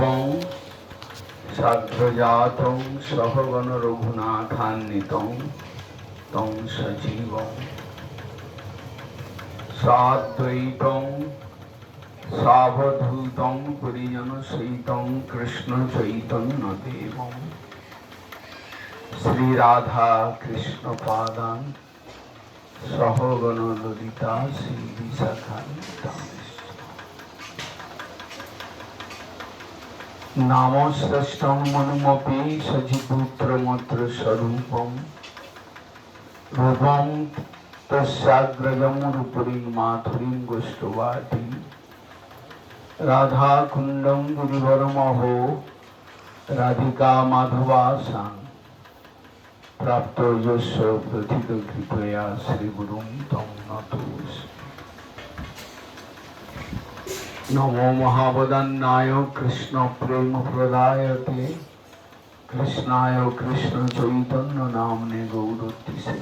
বিশ্বং সাগ্রজাতং সহগণ রঘুনাথান্বিতং তং সজীবং সাদ্বৈতং সাবধূতং পরিজন সহিতং কৃষ্ণ চৈতন্য দেবং শ্রী রাধা কৃষ্ণ পাদান সহগণ ললিতা শ্রী বিশাখান্বিতাং नामश्रेष्ठं मनुमपि सजिपुत्रमत्र स्वरूपं रूपं तस्याग्रजं रूपरीं माधुरीं गोष्ठवाटी राधाकुण्डं राधिका माधवासां। प्राप्तो यस्य प्रथितकृपया श्रीगुरू तम नतोऽस्मि। নমো মহাবদান্নায় কৃষ্ণ প্রেম প্রদায়তে কৃষ্ণায় কৃষ্ণ চৈতন্য নামনে গৌরতিসে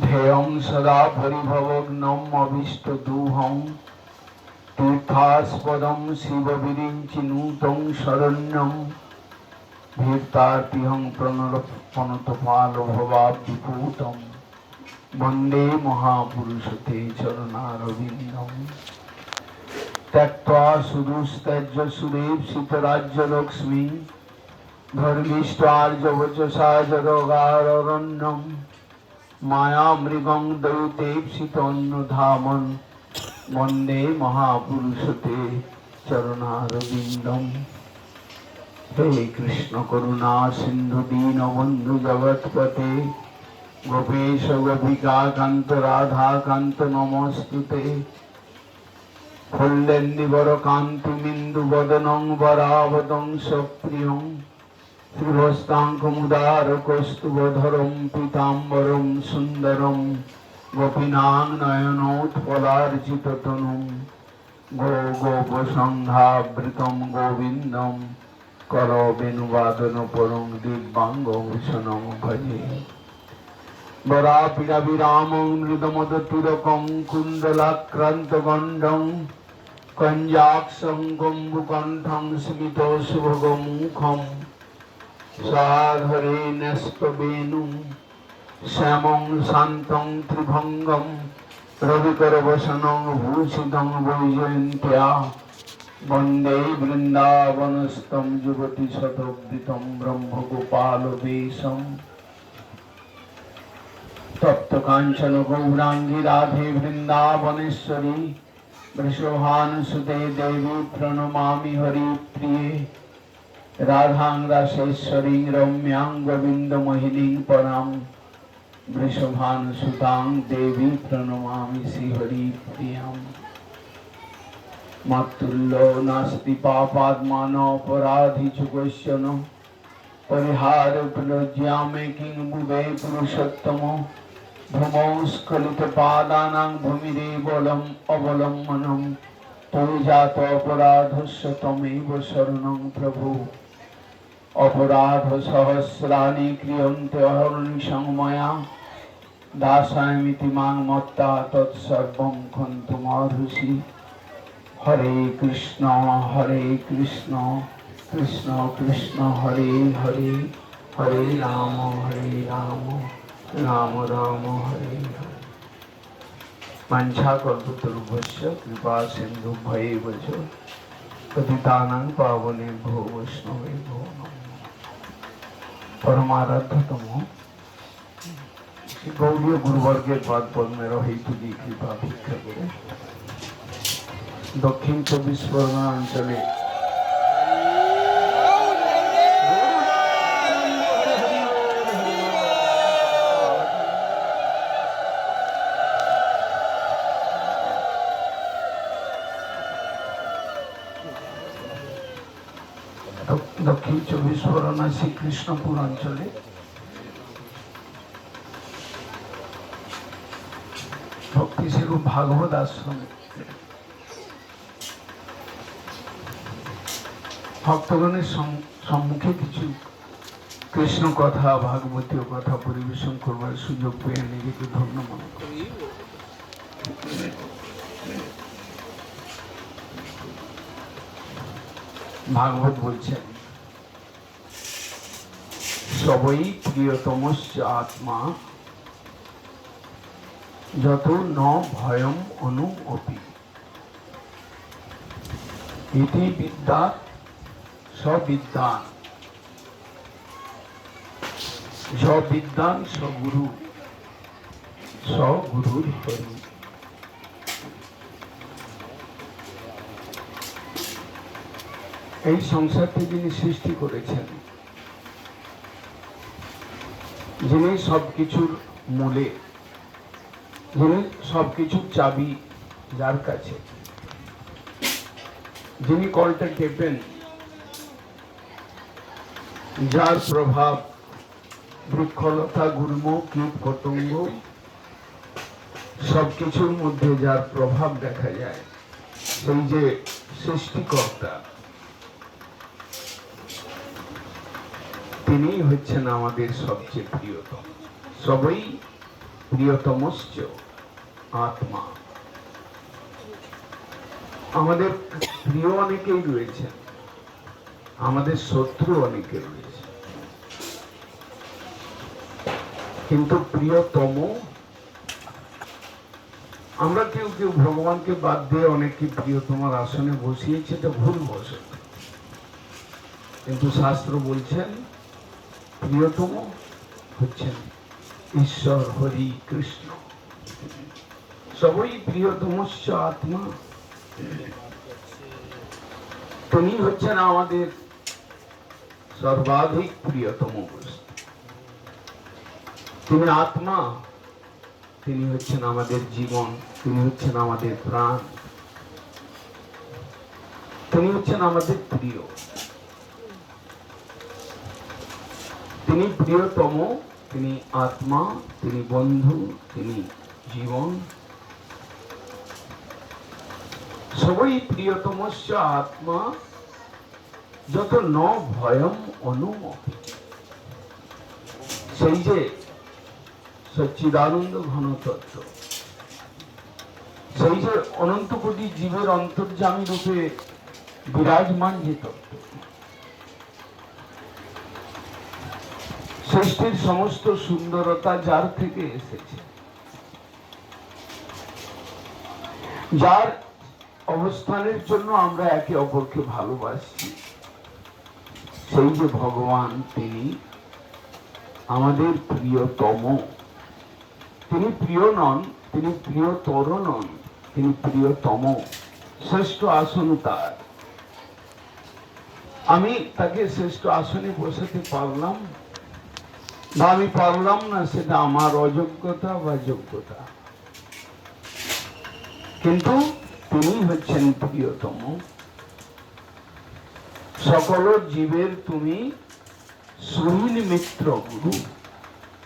ধ্যেয়ং সদা পরিভবগ্নম অভীষ্ট দুহং তীর্থাস্পদম শিব বিরিঞ্চি নূতং শরণ্যম ভীর্তার্তিহং প্রণরপনতপাল ভবাব্দিপূতম বন্দে মহাপুরুষতে চরণারবিন্দম ত্যক্ত্বা সুদুস্ত্যজ্য সুদেব শীতরাজ্য লক্ষ্মী ধর্মিষ্টার্যবচসা জরগারণ্যম মায়ামৃগং দৈতেপ্সিতন্যধামন বন্দে মহাপুরুষতে চরণারবিন্দম হে কৃষ্ণ করুণা সিন্ধু দীনবন্ধু জগৎপতে গোপেশ গোপিকা কান্ত রাধা কান্ত নমস্তুতে ফুল্লেন্দিবর কান্তি বিন্দু বদনং বরাবদং সপ্রিয়ং শ্রীহস্তাঙ্কমুদার কৌস্তুভধরম পীতাম্বরম সুন্দরম। গোপীনাং নয়নোৎপলার্জিত তনুম গো গোপসংঘাবৃতম গোবিন্দম। করবেণুবাদন পরং দিব্যাঙ্গভূষণং ভজে। वरापिरभिरामं मृदमदतुरकं कुन्दलाक्रान्तगण्डं कञ्जाक्षं गम्बुकण्ठं स्मितशुभगमुखं साधरे नष्टवेणुं श्यामं शान्तं त्रिभङ्गं रविकरवसनं भूषितं वैजयन्त्या वंदे वृन्दावनस्थं युवतिशतोद्धितं ब्रह्मगोपालदेशम् শতবৃতম ব্রহ্মগোপাল বেশম তপ্ত কাঞ্চন গৌরাঙ্গী রাধে বৃন্দাবনেশ্বরী বৃষভানুসুতে দেবী প্রণমামি হরি প্রিয়ে রাধাং রাসেশ্বরী রম্যাং গোবিন্দ মোহিনীং পরাম বৃষভানুসুতাং দেবী প্রণমামি শ্রীহরি প্রিয়াম মাতুল্য নাস্তি পাপাত্মান অপরাধি চুকস্যন পরিহার প্রলজ্জামে কিং বুবে পুরুষোত্তম ভ্রমস্খলিত পাদানাং ভূমিরে বলম অবলম্বনম পরিজাত অপরাধস্য তমেব শরণং প্রভু। অপরাধ সহস্রাণি ক্রিয়ন্তে অহর্নিশং ময়া। দাসামিতি মাং মত্তা তৎসর্বং খন্তুমর্হসি হরে কৃষ্ণ হরে কৃষ্ণ কৃষ্ণ কৃষ্ণ, হরে হরে হরে রাম হরে রাম। রাম রাম হরে হরে বাঞ্ছা কল্পতরুভস্য কৃপা সিন্ধু ভয়ে বচ পতিতানাং পাবনে ভো বৈষ্ণবে ভো নমঃ পরমারাধ্যতম গৌরীয় গুরুবর্গের পদ পদ্মের হেতুদি কৃপা ভিক্ষা করে দক্ষিণ চব্বিশ পরগনা অঞ্চলে দ- দক্ষিণ চব্বিশ পরগনা শ্রীকৃষ্ণপুর অঞ্চলে ভক্তি সেরূপ ভাগবত আশ্রমে। ভক্তগণের সম্মুখে কিছু কৃষ্ণ কথা, ভাগবতীয় কথা পরিবেশন করবার সুযোগ পেয়ে নিজেকে ধন্য মনে করি। ভাগবত বলছেন সবই প্রিয়তম আত্মা। যত ন ভয়ম অনু অপি। ইতি বিদ্যা সবিদ্যান। সবিদ্যান সগুরু। সগুরুর হরি। এই সংসারটি যিনি সৃষ্টি করেছেন যিনি সবকিছুর মূলে যিনি সবকিছুর চাবি যার কাছে। যিনি কলটা টেপেন, যার প্রভাব বৃক্ষলতা গুল্ম কীট পতঙ্গ, সবকিছুর মধ্যে যার প্রভাব দেখা যায়, সেই যে সৃষ্টিকর্তা তিনি হচ্ছেন আমাদের সবচেয়ে প্রিয়তম। সবই প্রিয়তমশ্চ আত্মা। আমাদের প্রিয় অনেকেই রয়েছেন, আমাদের শত্রু অনেকে রয়েছে কিন্তু প্রিয়তম, আমরা কেউ কেউ ভগবানকে বাদ দিয়ে অনেকে প্রিয়তমার আসনে বসিয়েছে, এটা ভুল বসে কিন্তু শাস্ত্র বলছেন প্রিয়তম হচ্ছেন ঈশ্বর হরি কৃষ্ণ। সবই প্রিয়তমস্য আত্মা। তিনি হচ্ছেন আমাদের সর্বাধিক প্রিয়তম বস্তু। তিনি আত্মা, তিনি হচ্ছেন আমাদের জীবন, তিনি হচ্ছেন আমাদের প্রাণ। তিনি হচ্ছেন আমাদের প্রিয়। তিনি প্রিয়তম তিনি আত্মা, তিনি বন্ধু, তিনি জীবন। সবই প্রিয়তমস্য আত্মা, যত ন ভয়ম অনুমতি সেই যে সচ্চিদানন্দ ঘন তত্ত্ব সেই যে অনন্ত কোটি জীবের অন্তর্যামী রূপে বিরাজমান যে তত্ত্ব। সৃষ্টির সমস্ত সুন্দরতা যার থেকে এসেছে। যার অবস্থানের জন্য আমরা একে অপরকে ভালোবাসছি সেই যে ভগবান, তিনি আমাদের প্রিয়তম। তিনি প্রিয় নন, তিনি প্রিয়তর নন, তিনি প্রিয়তম। শ্রেষ্ঠ আসন তার। আমি তাকে শ্রেষ্ঠ আসনে বসাতে পারলাম। বা আমি পারলাম না, সেটা আমার অযোগ্যতা বা যোগ্যতা। কিন্তু তিনি হচ্ছেন প্রিয়তম। সকল জীবের তুমি সুনীল মিত্র গুরু।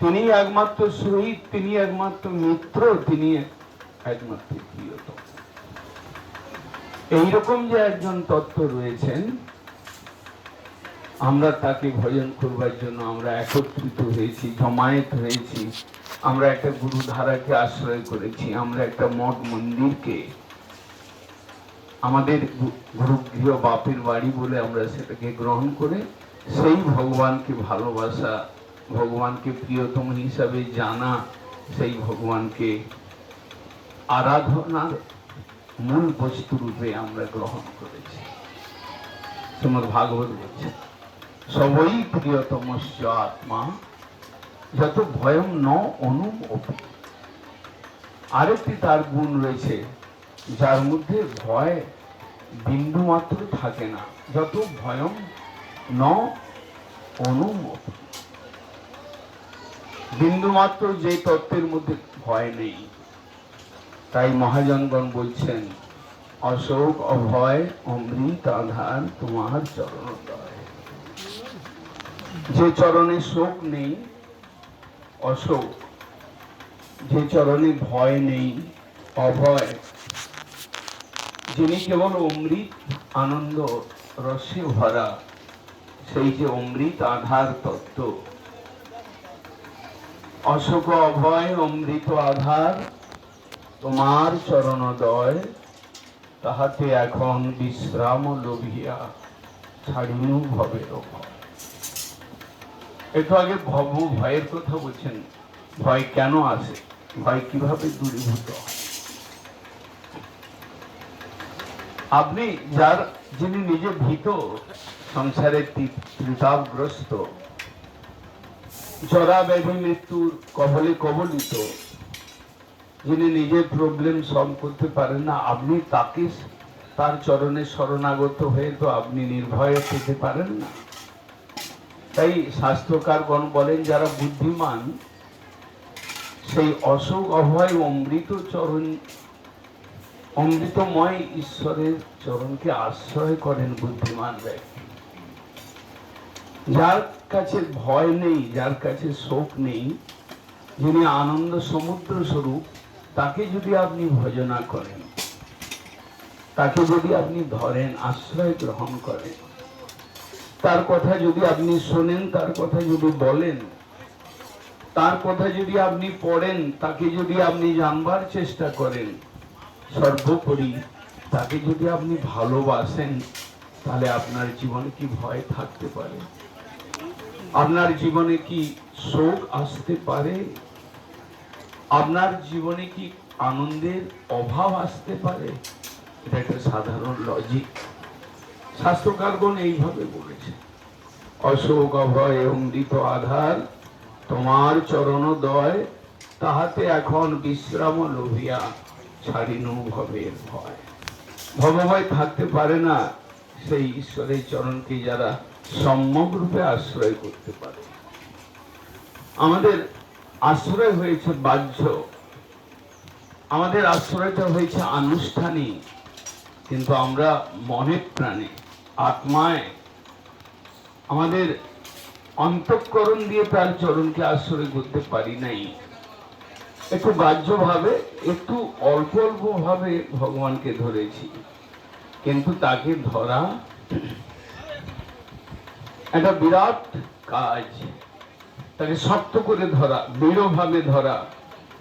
তিনি একমাত্র শহীদ তিনি একমাত্র মিত্র, তিনি একমাত্র প্রিয়তম। এইরকম যে একজন তত্ত্ব রয়েছেন আমরা তাকে ভজন করবার জন্য আমরা একত্রিত হয়েছি, জমায়েত হয়েছি। আমরা একটা গুরুধারাকে আশ্রয় করেছি, আমরা একটা মঠ মন্দিরকে। আমাদের গুরুগৃহ বাপের বাড়ি বলে আমরা সেটাকে গ্রহণ করে সেই ভগবানকে ভালোবাসা, ভগবানকে প্রিয়তম হিসাবে জানা, সেই ভগবানকে আরাধনার মূল বস্তু রূপে আমরা গ্রহণ করেছি। শ্রীমদ ভাগবত বলছে। সবই প্রিয়তমস্য আত্মা যত ভয়ম ন অপি। আরেকটি তার গুণ রয়েছে, যার মধ্যে ভয় বিন্দু মাত্র থাকে না, যত ভয়ম ন অনুম অপি। বিন্দু মাত্র যে তত্ত্বের মধ্যে ভয় নেই, তাই মহাজনগণ বলছেন, অশোক অভয় অমৃত আধার তোমার চরণোদয় যে চরণে শোক নেই, অশোক। যে চরণে ভয় নেই, অভয়। যিনি কেবল অমৃত আনন্দ রসে ভরা, সেই যে অমৃত আধার তত্ত্ব। অশোক অভয়, অমৃত আধার, তোমার চরণোদয়, তাহাতে এখন বিশ্রাম লোভিয়া, ছাড়িনু ভবের ভয় একটু আগে ভব ভয়ের কথা বলছেন। ভয় কেন আসে? ভয় কীভাবে দূরীভূত? আপনি যার, যিনি নিজে ভীত, সংসারে ত্রিতাপগ্রস্ত জরা ব্যাধি মৃত্যুর কবলে কবলিত, যিনি নিজের প্রবলেম সলভ করতে পারেন না, আপনি তাকে তার চরণে শরণাগত হয়ে তো আপনি নির্ভয়ে পেতে পারেন না। তাই শাস্ত্রকারগণ বলেন, যারা বুদ্ধিমান, সেই অশোক অভয় অমৃত চরণ, অমৃতময় ঈশ্বরের চরণকে আশ্রয় করেন বুদ্ধিমান ব্যক্তি যার কাছে ভয় নেই, যার কাছে শোক নেই, যিনি আনন্দ সমুদ্র স্বরূপ, তাকে যদি আপনি ভজনা করেন, তাকে যদি আপনি ধরেন, আশ্রয় গ্রহণ করেন তার কথা যদি আপনি শোনেন, তার কথা যদি বলেন, তার কথা যদি আপনি পড়েন, তাকে যদি আপনি জানবার চেষ্টা করেন, সর্বোপরি তাকে যদি আপনি ভালোবাসেন, তাহলে আপনার জীবনে কি ভয় থাকতে পারে? আপনার জীবনে কি শোক আসতে পারে? আপনার জীবনে কি আনন্দের অভাব আসতে পারে? এটা একটা সাধারণ লজিক শাস্ত্রকারগণ এইভাবে বলেছে। অশোক অভয় অমৃত আধার, তোমার চরণ দয় তাহাতে এখন বিশ্রাম লোভিয়া, ছাড়িনু ভবের ভয়। ভবভয় থাকতে পারে না, সেই ঈশ্বরের চরণকে যারা সম্যক রূপে আশ্রয় করতে পারে। আমাদের আশ্রয় হয়েছে বাহ্য, আমাদের আশ্রয়টা হয়েছে আনুষ্ঠানিক, কিন্তু আমরা মনে প্রাণে আত্মায় আমাদের অন্তঃকরণ দিয়ে তার চরণকে আশ্রয় করতে পারি নাই। একটু বাহ্যভাবে, একটু অল্প অল্প ভাবে ভগবানকে ধরেছি। কিন্তু তাকে ধরা একটা বিরাট কাজ। তাকে শক্ত করে ধরা, দৃঢ়ভাবে ধরা,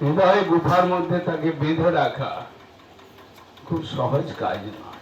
হৃদয়ে গুফার মধ্যে তাকে বেঁধে রাখা খুব সহজ কাজ নয়।